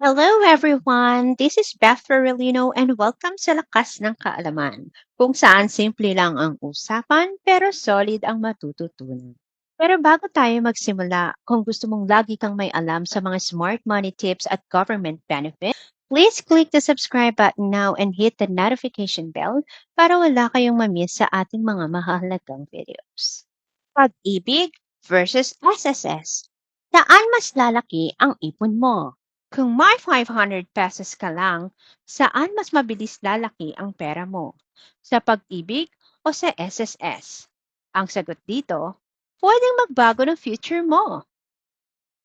Hello everyone! This is Beth Ferrellino and welcome sa Lakas ng Kaalaman, kung saan simple lang ang usapan pero solid ang matututunan. Pero bago tayo magsimula, kung gusto mong lagi kang may alam sa mga smart money tips at government benefits, please click the subscribe button now and hit the notification bell para wala kayong mamiss sa ating mga mahalagang videos. Pag-ibig versus SSS. Saan mas lalaki ang ipon mo? Kung may 500 pesos ka lang, saan mas mabilis lalaki ang pera mo? Sa pag-ibig o sa SSS? Ang sagot dito, pwedeng magbago ng future mo.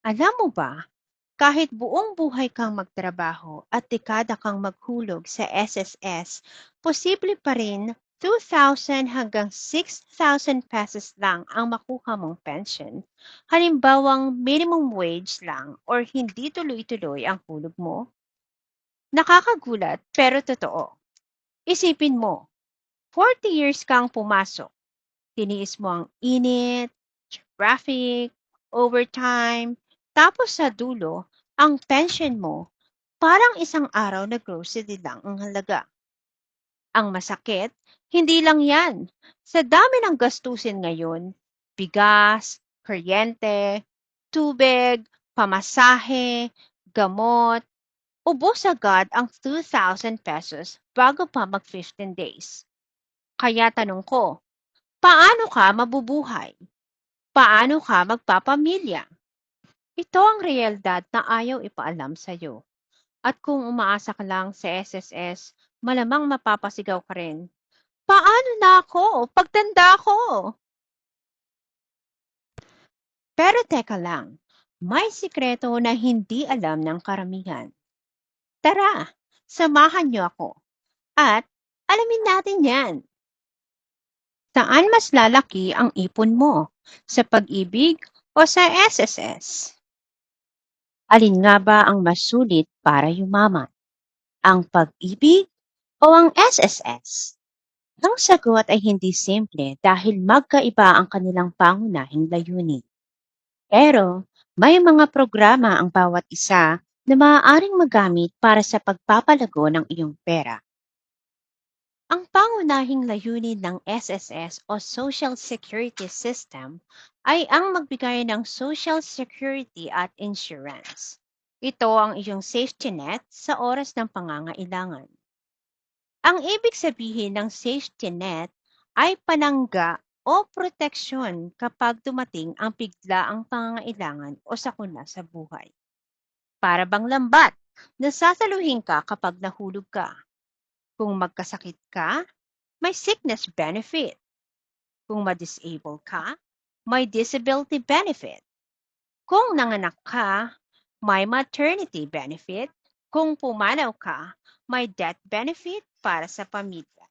Alam mo ba, kahit buong buhay kang magtrabaho at dekada kang maghulog sa SSS, posible pa rin 2,000 hanggang 6,000 pesos lang ang makuha mong pension. Halimbawang minimum wage lang or hindi tuloy-tuloy ang hulog mo. Nakakagulat pero totoo. Isipin mo, 40 years kang pumasok. Tiniis mo ang init, traffic, overtime, tapos sa dulo, ang pension mo, parang isang araw na grocery lang ang halaga. Ang masakit, hindi lang yan. Sa dami ng gastusin ngayon, bigas, kuryente, tubig, pamasahe, gamot, ubos agad ang 2,000 pesos bago pa mag 15 days. Kaya tanong ko, paano ka mabubuhay? Paano ka magpapamilya? Ito ang realidad na ayaw ipaalam sa'yo. At kung umaasa ka lang sa SSS, malamang mapapasigaw ka rin. Paano na ako? Pagtanda ko! Pero teka lang, may sikreto na hindi alam ng karamihan. Tara, samahan niyo ako. At alamin natin yan. Saan mas lalaki ang ipon mo? Sa pag-ibig o sa SSS? Alin nga ba ang mas sulit para yumaman? Ang pag-ibig o ang SSS? Ang sagot ay hindi simple dahil magkaiba ang kanilang pangunahing layunin. Pero may mga programa ang bawat isa na maaaring magamit para sa pagpapalago ng iyong pera. Ang pangunahing layunin ng SSS o Social Security System ay ang magbigay ng social security at insurance. Ito ang iyong safety net sa oras ng pangangailangan. Ang ibig sabihin ng safety net ay panangga o proteksyon kapag dumating ang biglaang pangangailangan o sakuna sa buhay. Para bang lambat, nasasaluhin ka kapag nahulog ka. Kung magkasakit ka, may sickness benefit. Kung ma-disable ka, may disability benefit. Kung nanganak ka, may maternity benefit. Kung pumanaw ka, may death benefit para sa pamilya.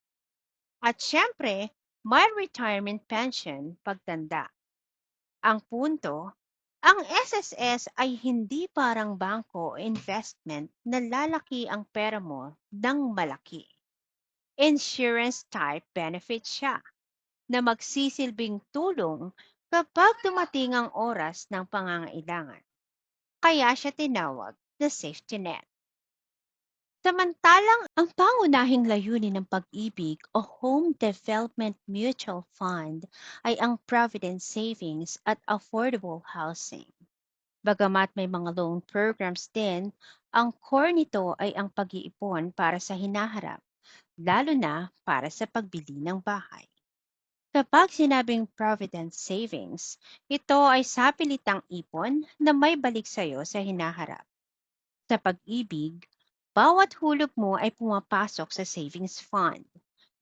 At syempre, may retirement pension pagtanda. Ang punto, ang SSS ay hindi parang bangko investment na lalaki ang pera mo ng malaki. Insurance type benefit siya na magsisilbing tulong kapag dumating ang oras ng pangangailangan. Kaya siya tinawag na safety net. Samantalang ang pangunahing layunin ng pag-ibig o Home Development Mutual Fund ay ang provident savings at affordable housing. Bagamat may mga loan programs din, ang core nito ay ang pag-iipon para sa hinaharap, lalo na para sa pagbili ng bahay. Kapag sinabing provident savings, ito ay sapilitang ipon na may balik sa iyo sa hinaharap. Sa pag-ibig, bawat hulog mo ay pumapasok sa savings fund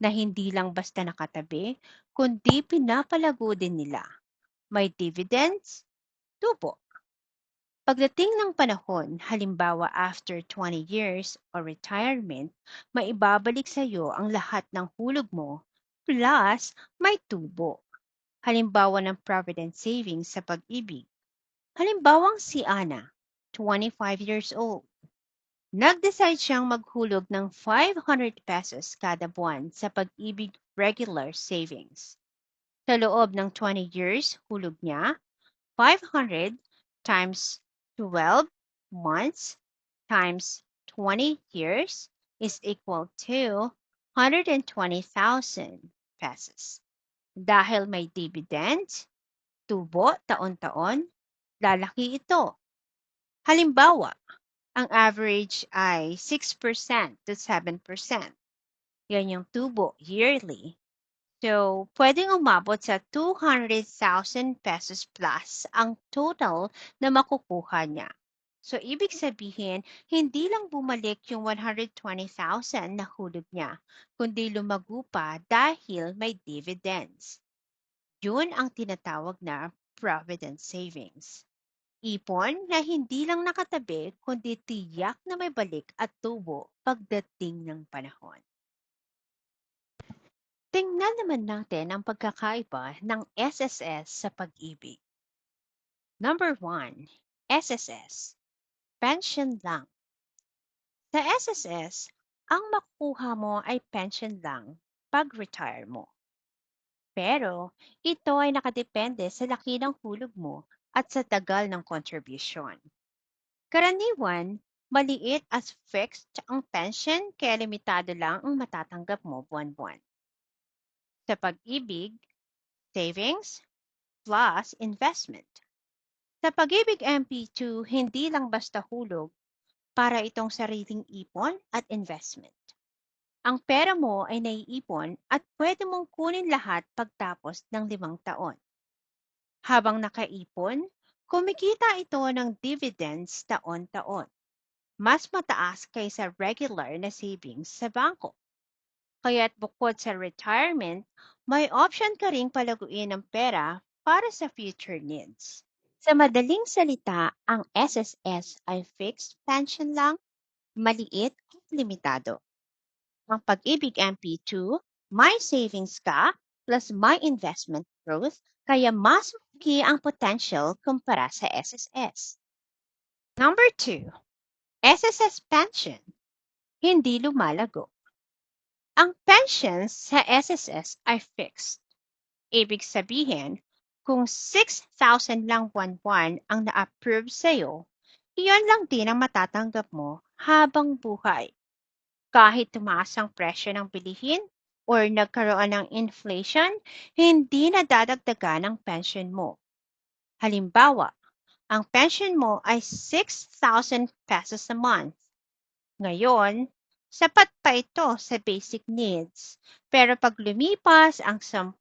na hindi lang basta nakatabi, kundi pinapalago din nila. May dividends, tubo. Pagdating ng panahon, halimbawa after 20 years or retirement, maibabalik sa iyo ang lahat ng hulog mo plus may tubo. Halimbawa ng Provident Savings sa pag-ibig. Halimbawang si Ana, 25 years old. Nag-decide siyang maghulog ng 500 pesos kada buwan sa pag-ibig regular savings. Sa loob ng 20 years, hulog niya 500 times 12 months times 20 years is equal to 120,000 pesos. Dahil may dividend, tubo taon-taon, lalaki ito. Halimbawa, ang average ay 6% to 7%. Yan yung tubo yearly. So, pwedeng umabot sa 200,000 pesos plus ang total na makukuha niya. So, ibig sabihin, hindi lang bumalik yung 120,000 na hulog niya, kundi lumago pa dahil may dividends. Yun ang tinatawag na provident savings. Ipon na hindi lang nakatabi, kundi tiyak na may balik at tubo pagdating ng panahon. Tingnan naman natin ang pagkakaiba ng SSS sa pag-ibig. Number 1, SSS. Pension lang. Sa SSS, ang makukuha mo ay pension lang pag-retire mo. Pero ito ay nakadepende sa laki ng hulog mo at sa tagal ng contribution. Karaniwan, maliit as fixed ang pension kaya limitado lang ang matatanggap mo buwan-buwan. Sa pag-ibig, savings plus investment. Sa pag-ibig MP2, hindi lang basta hulog para itong sariling ipon at investment. Ang pera mo ay naiipon at pwede mong kunin lahat pagtapos ng limang taon. Habang nakaipon, kumikita ito ng dividends taon-taon. Mas mataas kaysa regular na savings sa bangko. Kaya't bukod sa retirement, may option ka ring palaguin ng pera para sa future needs. Sa madaling salita, ang SSS ay fixed pension lang, maliit at limitado. Ang pag-ibig MP2, may savings ka plus may investment growth, kaya mas malaki ang potential kumpara sa SSS. Number 2, SSS pension, hindi lumalago. Ang pensions sa SSS ay fixed. Ibig sabihin, kung 6,000 lang buwan-buwan ang na-approve sa'yo, iyon lang din ang matatanggap mo habang buhay. Kahit tumaas ang presyo ng bilihin or nagkaroon ng inflation, hindi na dadagdagan ang pension mo. Halimbawa, ang pension mo ay 6,000 pesos a month. Ngayon, sapat pa ito sa basic needs. Pero pag lumipas ang 10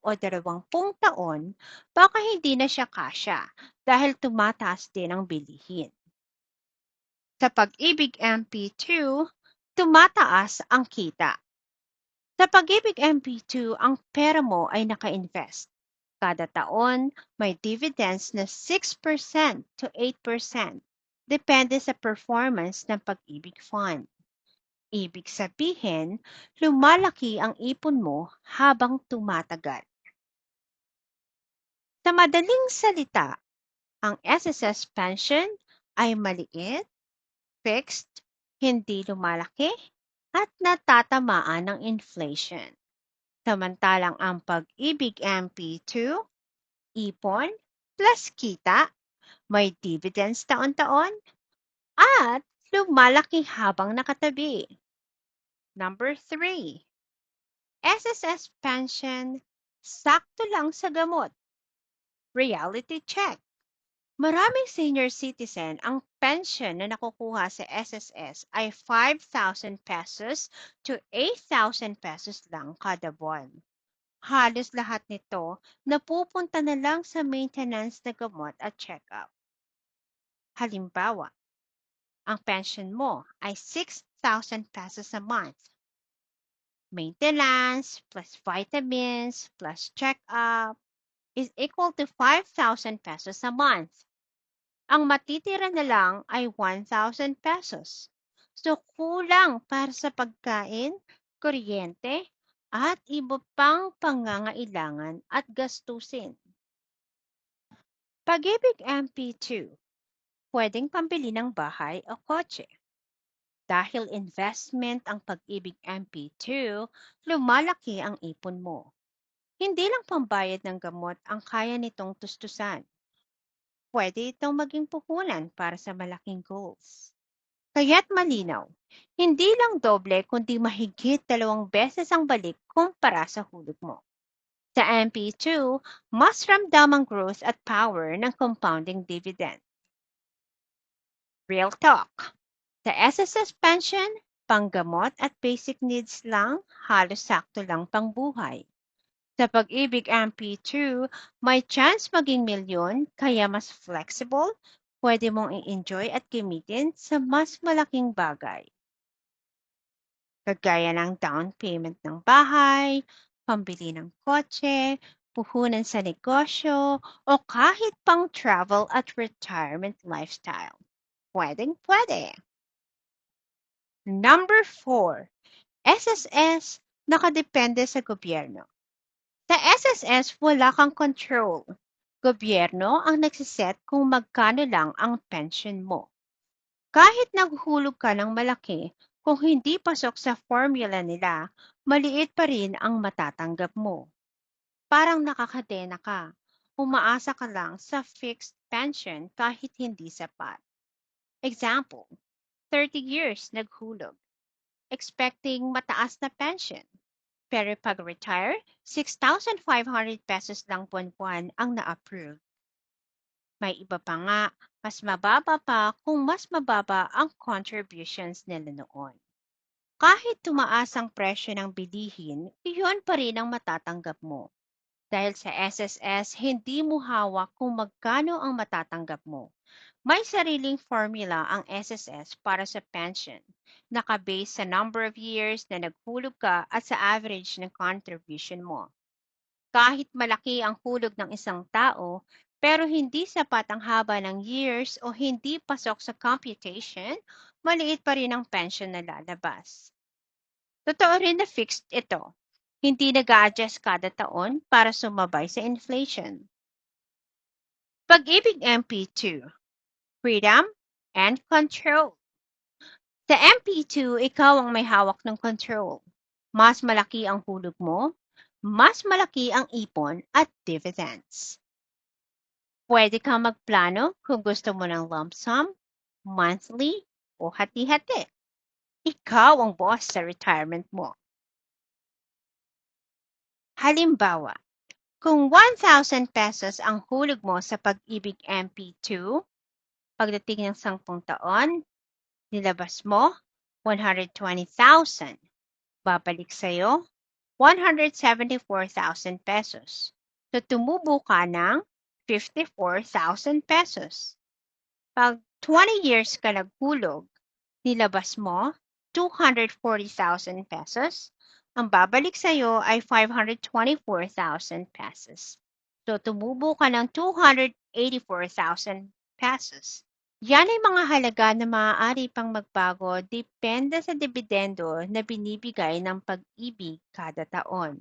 o 20 taon, baka hindi na siya kasya dahil tumataas din ang bilihin. Sa pag-ibig MP2, tumataas ang kita. Sa pag-ibig MP2, ang pera mo ay naka-invest. Kada taon, may dividends na 6% to 8%. Depende sa performance ng pag-ibig fund. Ibig sabihin, lumalaki ang ipon mo habang tumatagal. Sa madaling salita, ang SSS pension ay maliit, fixed, hindi lumalaki, at natatamaan ng inflation. Samantalang ang pag-ibig MP2, ipon plus kita, may dividends taon-taon, at lumalaki habang nakatabi. Number 3. SSS pension, sakto lang sa gamot. Reality check. Maraming senior citizen ang pension na nakukuha sa SSS ay 5,000 pesos to 8,000 pesos lang kada buwan. Halos lahat nito napupunta na lang sa maintenance na gamot at check-up. Halimbawa, ang pension mo ay 6,000 pesos a month. Maintenance plus vitamins plus check-up is equal to 5,000 pesos a month. Ang matitira na lang ay 1,000 pesos. So kulang para sa pagkain, kuryente, at iba pang pangangailangan at gastusin. Pag-ibig MP2, pwedeng pambili ng bahay o kotse. Dahil investment ang pag-ibig MP2, lumalaki ang ipon mo. Hindi lang pambayad ng gamot ang kaya nitong tustusan. Pwede itong maging puhunan para sa malaking goals. Kaya't malinaw, hindi lang doble kundi mahigit dalawang beses ang balik kumpara sa hulog mo. Sa MP2, mas ramdam ang growth at power ng compounding dividend. Real talk. Sa SSS pension, panggamot at basic needs lang, halos sakto lang pang buhay. Sa pag-ibig MP2, may chance maging milyon kaya mas flexible, pwede mong i-enjoy at gamitin sa mas malaking bagay. Kagaya ng down payment ng bahay, pambili ng kotse, puhunan sa negosyo, o kahit pang travel at retirement lifestyle. Pwedeng pwede. Number 4. SSS nakadepende sa gobyerno. Sa SSS, wala kang control. Gobyerno ang nagsiset kung magkano lang ang pension mo. Kahit naghulog ka ng malaki, kung hindi pasok sa formula nila, maliit pa rin ang matatanggap mo. Parang nakakadena ka. Umaasa ka lang sa fixed pension kahit hindi sapat. Example, 30 years naghulog. Expecting mataas na pension. Pero pag retire, 6,500 pesos lang buwan-buwan ang na-approve. May iba pa nga, mas mababa pa kung mas mababa ang contributions nila noon. Kahit tumaas ang presyo ng bilihin, iyon pa rin ang matatanggap mo. Dahil sa SSS, hindi mo hawak kung magkano ang matatanggap mo. May sariling formula ang SSS para sa pension nakabase sa number of years na naghulog ka at sa average ng contribution mo. Kahit malaki ang hulog ng isang tao, pero hindi sapat ang haba ng years o hindi pasok sa computation, maliit pa rin ang pension na lalabas. Totoo rin na fixed ito. Hindi nag adjust kada taon para sumabay sa inflation. Pag-ibig MP2, Freedom and Control. Sa MP2, ikaw ang may hawak ng control. Mas malaki ang hulog mo, mas malaki ang ipon at dividends. Pwede kang magplano kung gusto mo ng lump sum, monthly, o hati-hati. Ikaw ang boss sa retirement mo. Halimbawa, kung 1,000 pesos ang hulog mo sa pag-ibig MP2, pagdating ng 10 taon, Nilabas mo, 120,000. Babalik sa'yo, 174,000 pesos. So, tumubo ka ng 54,000 pesos. Pag 20 years ka naghulog, nilabas mo, 240,000 pesos. Ang babalik sa'yo ay 524,000 pesos. So, tumubo ka ng 284,000 pesos. Yan ay mga halaga na maaari pang magbago depende sa dibidendo na binibigay ng pag-ibig kada taon.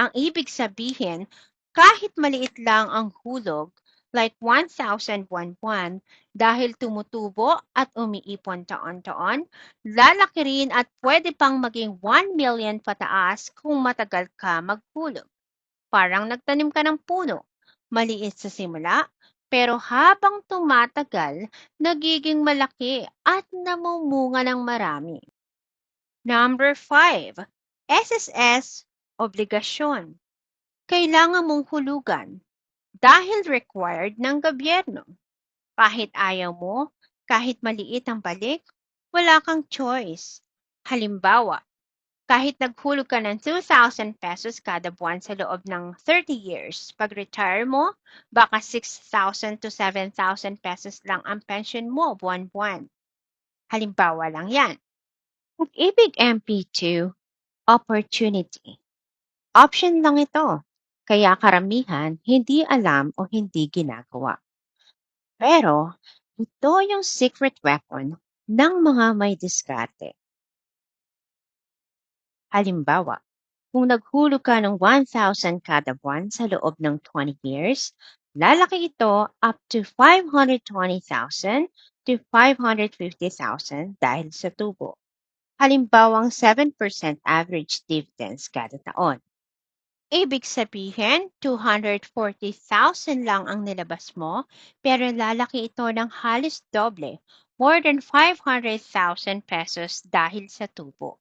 Ang ibig sabihin, kahit maliit lang ang hulog, like 1,000 buwan-buwan, dahil tumutubo at umiipon taon-taon, lalaki rin at pwede pang maging 1 million pataas kung matagal ka maghulog. Parang nagtanim ka ng puno. Maliit sa simula, pero habang tumatagal, nagiging malaki at namumunga ng marami. Number 5. SSS, obligasyon. Kailangan mong hulugan dahil required ng gobyerno. Kahit ayaw mo, kahit maliit ang balik, wala kang choice. Halimbawa, kahit naghulog ka ng 2,000 pesos kada buwan sa loob ng 30 years, pag retire mo, baka 6,000 to 7,000 pesos lang ang pension mo buwan-buwan. Halimbawa lang yan. Pag-ibig MP2, opportunity. Option lang ito. Kaya karamihan hindi alam o hindi ginagawa. Pero ito yung secret weapon ng mga may diskarte. Halimbawa, kung naghulog ka ng 1,000 kada buwan sa loob ng 20 years, lalaki ito up to 520,000 to 550,000 dahil sa tubo. Halimbawang 7% average dividends kada taon. Ibig sabihin, 240,000 lang ang nilabas mo, pero lalaki ito ng halos doble, more than 500,000 pesos dahil sa tubo.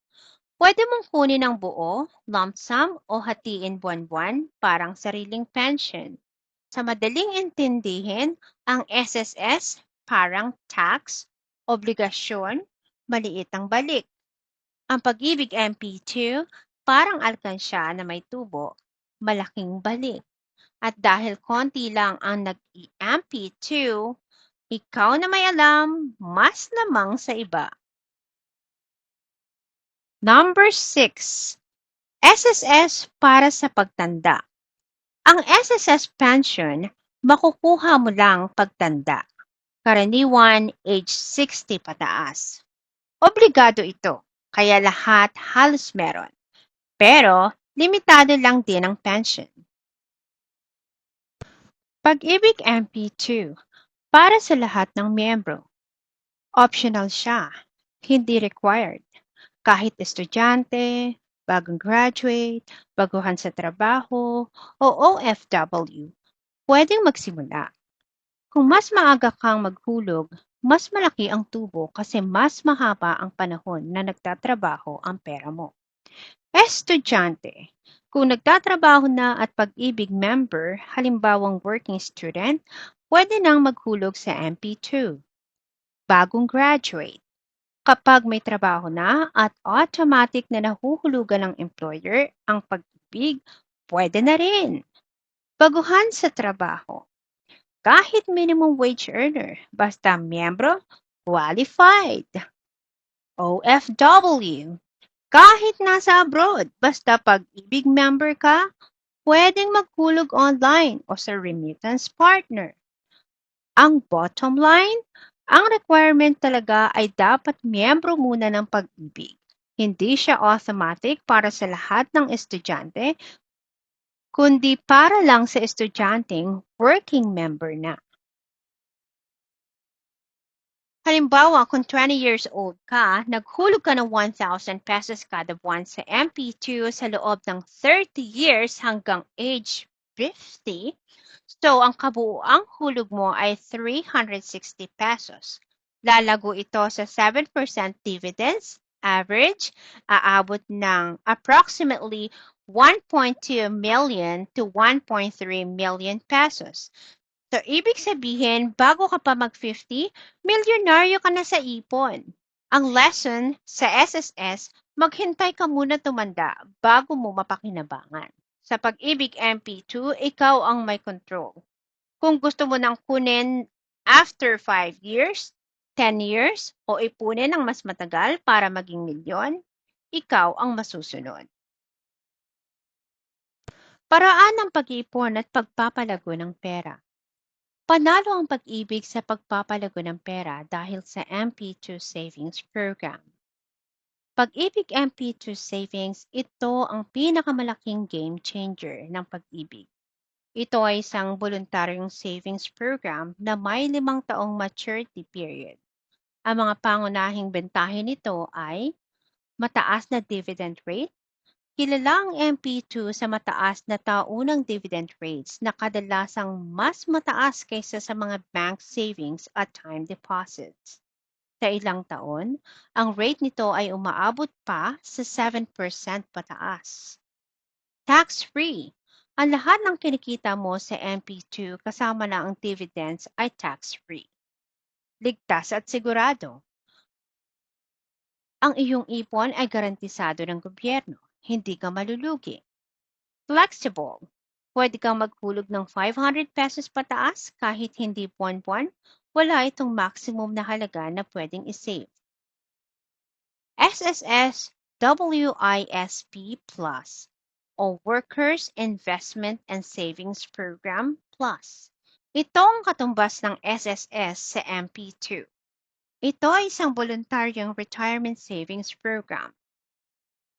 Pwede mong kunin ang buo, lump sum o hatiin buwan-buwan parang sariling pension. Sa madaling intindihin, ang SSS parang tax, obligasyon, maliit ang balik. Ang pag-ibig MP2 parang alkansya na may tubo, malaking balik. At dahil konti lang ang nag-MP2, ikaw na may alam, mas lamang sa iba. Number 6. SSS para sa pagtanda. Ang SSS pension, makukuha mo lang pagtanda. Karaniwan, age 60 pataas. Obligado ito, kaya lahat halos meron. Pero, limitado lang din ang pension. Pag-ibig MP2, para sa lahat ng miyembro. Optional siya, hindi required. Kahit estudyante, bagong graduate, baguhan sa trabaho, o OFW, pwedeng magsimula. Kung mas maaga kang maghulog, mas malaki ang tubo kasi mas mahaba ang panahon na nagtatrabaho ang pera mo. Estudyante, kung nagtatrabaho na at pag-ibig member, halimbawang working student, pwede nang maghulog sa MP2. Bagong graduate, kapag may trabaho na at automatic na nahuhulugan ng employer ang pag-ibig, pwede na rin. Baguhan sa trabaho, kahit minimum wage earner, basta miyembro, qualified. OFW, kahit nasa abroad, basta pag-ibig member ka, pwedeng maghulog online o sa remittance partner. Ang bottom line, ang requirement talaga ay dapat miyembro muna ng pag-ibig. Hindi siya automatic para sa lahat ng estudyante, kundi para lang sa estudyanteng working member na. Halimbawa, kung 20 years old ka, naghulog ka ng 1,000 pesos kada buwan sa MP2 sa loob ng 30 years hanggang age 50, so ang kabuuang hulog mo ay 360 pesos. Lalago ito sa 7% dividends, average, aabot ng approximately 1.2 million to 1.3 million pesos. So, ibig sabihin, bago ka pa mag-50, milyonaryo ka na sa ipon. Ang lesson sa SSS, maghintay ka muna tumanda bago mo mapakinabangan. Sa pag-ibig MP2, ikaw ang may control. Kung gusto mo nang kunin after 5 years, 10 years, o ipunin ng mas matagal para maging milyon, ikaw ang masusunod. Paraan ng pag-iipon at pagpapalago ng pera. Panalo ang pag-ibig sa pagpapalago ng pera dahil sa MP2 Savings Program. Pag-ibig MP2 Savings, ito ang pinakamalaking game changer ng pag-ibig. Ito ay isang voluntaryong savings program na may limang taong maturity period. Ang mga pangunahing bentahin nito ay mataas na dividend rate, Kilala ang MP2 sa mataas na taunang dividend rates na kadalasang mas mataas kaysa sa mga bank savings at time deposits. Sa ilang taon, ang rate nito ay umaabot pa sa 7% pataas. Tax-free. Ang lahat ng kinikita mo sa MP2 kasama na ang dividends ay tax-free. Ligtas at sigurado. Ang iyong ipon ay garantisado ng gobyerno hindi ka malulugi. Flexible. Pwede kang maghulog ng 500 pesos pataas kahit hindi buwan-buwan, wala itong maximum na halaga na pwedeng isave. SSS WISP Plus o Workers Investment and Savings Program Plus. Ito ang katumbas ng SSS sa MP2. Ito ay isang voluntaryong retirement savings program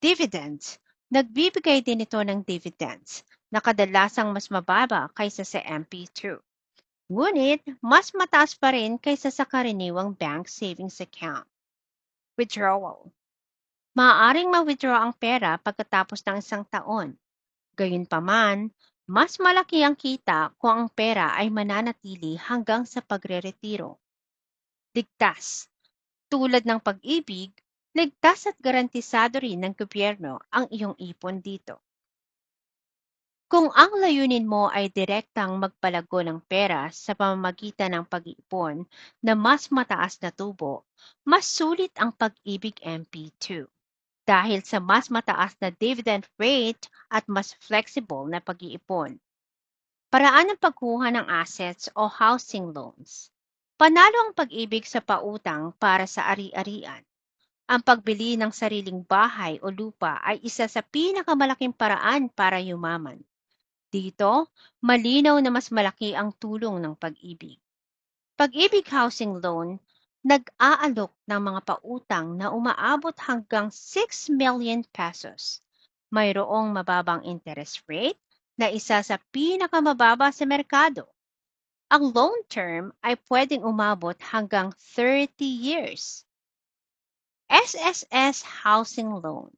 Dividends. Nagbibigay din ito ng dividends na kadalasang mas mababa kaysa sa MP2. Ngunit, mas mataas pa rin kaysa sa karaniwang bank savings account. Withdrawal. Maaaring ma-withdraw ang pera pagkatapos ng isang taon. Gayunpaman, mas malaki ang kita kung ang pera ay mananatili hanggang sa pagre-retiro. ligtas. Tulad ng pag-ibig, ligtas at garantisado rin ng gobyerno ang iyong ipon dito. Kung ang layunin mo ay direktang magpalago ng pera sa pamamagitan ng pag-iipon na mas mataas na tubo, mas sulit ang pag-ibig MP2 dahil sa mas mataas na dividend rate at mas flexible na pag-iipon. Paraan ng pagkuha ng assets o housing loans. Panalo ang pag-ibig sa pautang para sa ari-arian. Ang pagbili ng sariling bahay o lupa ay isa sa pinakamalaking paraan para yumaman. Dito, malinaw na mas malaki ang tulong ng pag-ibig. Pag-ibig housing loan, nag-aalok ng mga pautang na umaabot hanggang 6 million pesos. Mayroong mababang interest rate na isa sa pinakamababa sa merkado. Ang loan term ay pwedeng umabot hanggang 30 years. SSS Housing Loan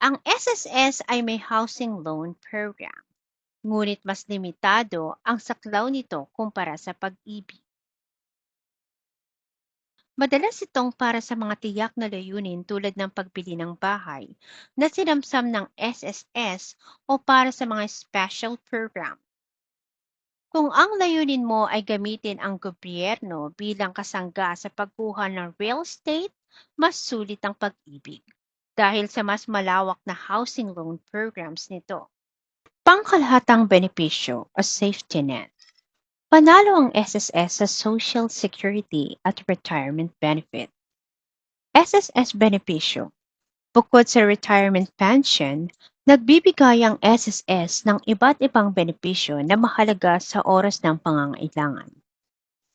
Ang SSS ay may housing loan program ngunit mas limitado ang saklaw nito kumpara sa pag-ibig. Madalas itong para sa mga tiyak na layunin tulad ng pagbili ng bahay na sinamsam ng SSS o para sa mga special program. Kung ang layunin mo ay gamitin ang gobyerno bilang kasangga sa pagkuha ng real estate, mas sulit ang pag-ibig dahil sa mas malawak na housing loan programs nito. Pangkalahatang benepisyo o safety net. Panalo ang SSS sa Social Security at Retirement Benefit. SSS benepisyo. Bukod sa retirement pension, nagbibigay ang SSS ng iba't ibang benepisyo na mahalaga sa oras ng pangangailangan.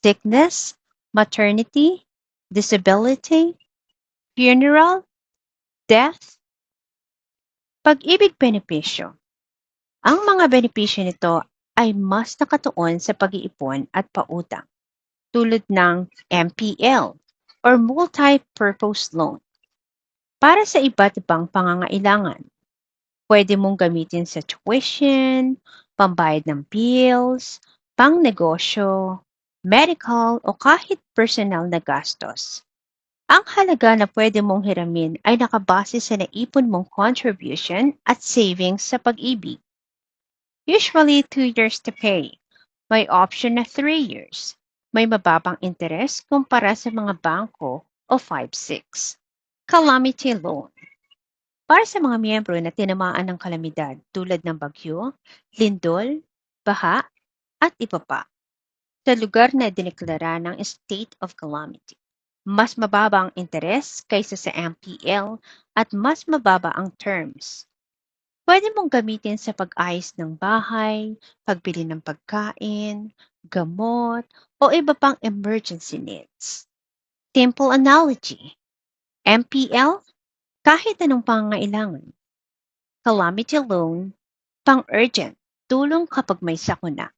Sickness, maternity, disability, funeral, death, pag-ibig benepisyo ang mga benepisyo nito ay mas nakatuon sa pag-iipon at pautang, tulad ng MPL or Multi-Purpose Loan. Para sa iba't ibang pangangailangan, pwede mong gamitin sa tuition, pambayad ng bills, pangnegosyo, medical o kahit personal na gastos. Ang halaga na pwede mong hiramin ay nakabase sa naipon mong contribution at savings sa pag-ibig. Usually, two years to pay. May option na three years. May mababang interest kumpara sa mga bangko o 5-6. Calamity loan. Para sa mga miyembro na tinamaan ng kalamidad tulad ng bagyo, lindol, baha, at iba pa, sa lugar na dineklara ng state of calamity. Mas mababa ang interest kaysa sa MPL at mas mababa ang terms. Pwede mong gamitin sa pag-ayos ng bahay, pagbili ng pagkain, gamot, o iba pang emergency needs. Simple analogy. MPL, kahit anong pangangailangan. Calamity loan, pang-urgent, tulong kapag may sakuna.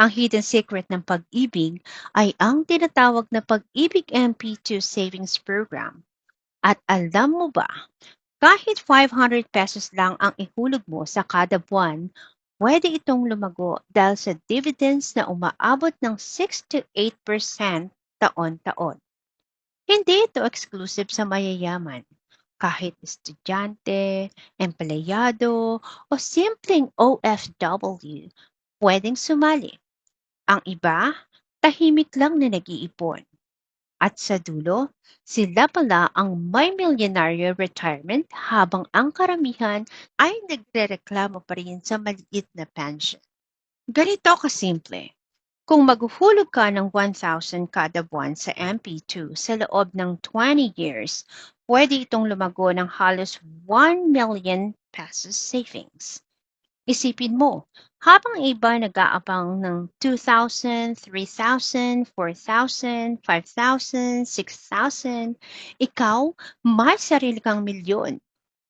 Ang hidden secret ng pag-ibig ay ang tinatawag na Pag-ibig MP2 Savings Program. At alam mo ba kahit 500 pesos lang ang ihulog mo sa kada buwan, pwede itong lumago dahil sa dividends na umaabot ng 6 to 8% taon-taon. Hindi ito exclusive sa mayayaman. Kahit estudyante, empleyado, o simpleng OFW, pwedeng sumali. Ang iba, tahimik lang na nag-iipon. At sa dulo, sila pala ang may milyonaryo retirement habang ang karamihan ay nagrereklamo pa rin sa maliit na pension. Ganito kasimple. Kung maghuhulog ka ng 1,000 kada buwan sa MP2 sa loob ng 20 years, pwede itong lumago ng halos 1 million pesos savings. Isipin mo, habang iba nag-aabang ng 2,000, 3,000, 4,000, 5,000, 6,000, ikaw, may sarili kang milyon.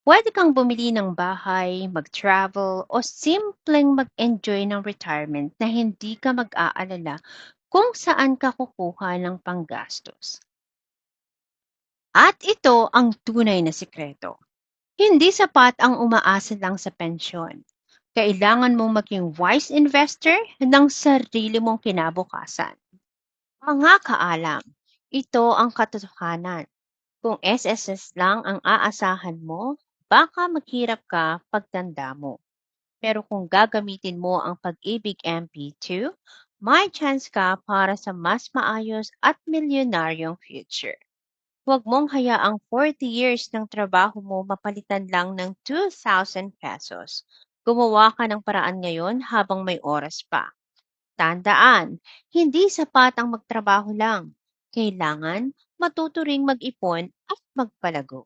Pwede kang bumili ng bahay, mag-travel, o simpleng mag-enjoy ng retirement na hindi ka mag-aalala kung saan ka kukuha ng panggastos. At ito ang tunay na sikreto. Hindi sapat ang umaasa lang sa pensyon kailangan mong maging wise investor ng sarili mong kinabukasan. Mga kaalam, Ito ang katotohanan. Kung SSS lang ang aasahan mo, baka maghirap ka pagtanda mo. Pero kung gagamitin mo ang Pag-ibig MP2, may chance ka para sa mas maayos at milyonaryong future. Huwag mong hayaang 40 years ng trabaho mo mapalitan lang ng 2,000 pesos. Gumawa ka ng paraan ngayon habang may oras pa. Tandaan, hindi sapat ang magtrabaho lang. Kailangan matuto ring mag-ipon at magpalago.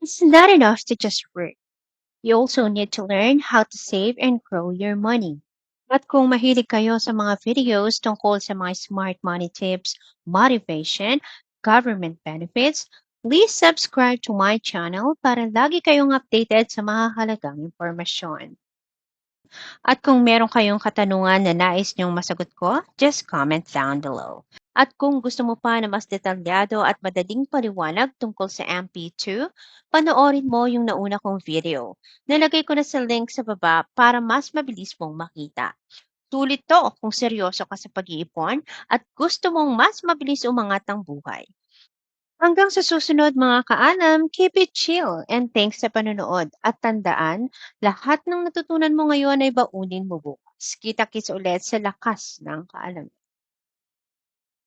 It's not enough to just work. You also need to learn how to save and grow your money. At kung mahilig kayo sa mga videos tungkol sa mga smart money tips, motivation, government benefits, please subscribe to my channel para lagi kayong updated sa mahalagang impormasyon. At kung meron kayong katanungan na nais niyong masagot ko, just comment down below. At kung gusto mo pa na mas detalyado at madaling paliwanag tungkol sa MP2, panoorin mo yung nauna kong video. Nalagay ko na sa link sa baba para mas mabilis mong makita. Sulit to kung seryoso ka sa pag-iipon at gusto mong mas mabilis umangat ang buhay. Hanggang sa susunod mga kaalam, keep it chill and thanks sa panonood. At tandaan, lahat ng natutunan mo ngayon ay baunin mo bukas. Kita-kits ulit sa lakas ng kaalaman.